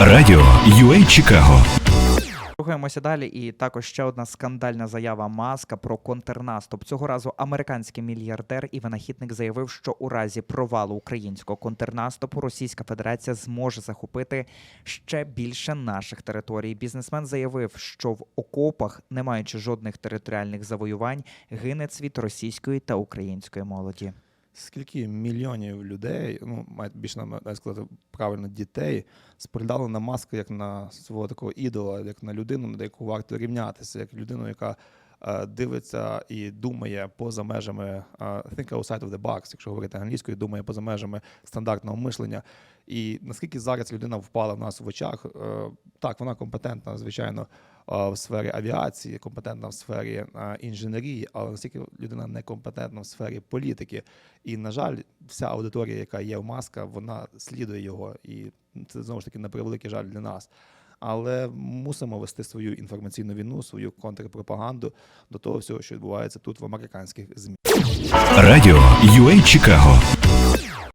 Радіо UA Чикаго. Рухаємося далі, і також ще одна скандальна заява Маска про контрнаступ. Цього разу американський мільярдер і винахідник заявив, що у разі провалу українського контрнаступу Російська Федерація зможе захопити ще більше наших територій. Бізнесмен заявив, що в окопах, не маючи жодних територіальних завоювань, гине цвіт російської та української молоді. Скільки мільйонів людей, ну мають більше на сказати правильно дітей, споглядали на маску як на свого такого ідола, як на людину, на яку варто рівнятися, як людину, яка е, дивиться і думає поза межами е, think outside of the box, якщо говорити англійською, думає поза межами стандартного мислення. І наскільки зараз людина впала в нас в очах, е, так вона компетентна, звичайно, е, в сфері авіації, компетентна в сфері е, інженерії, але наскільки людина некомпетентна в сфері політики. І, на жаль, вся аудиторія, яка є в маска, вона слідує його. І це знову ж таки на превеликий жаль для нас. Але мусимо вести свою інформаційну війну, свою контрпропаганду до того всього, що відбувається тут в американських ЗМІ. Радіо UA Чикаго.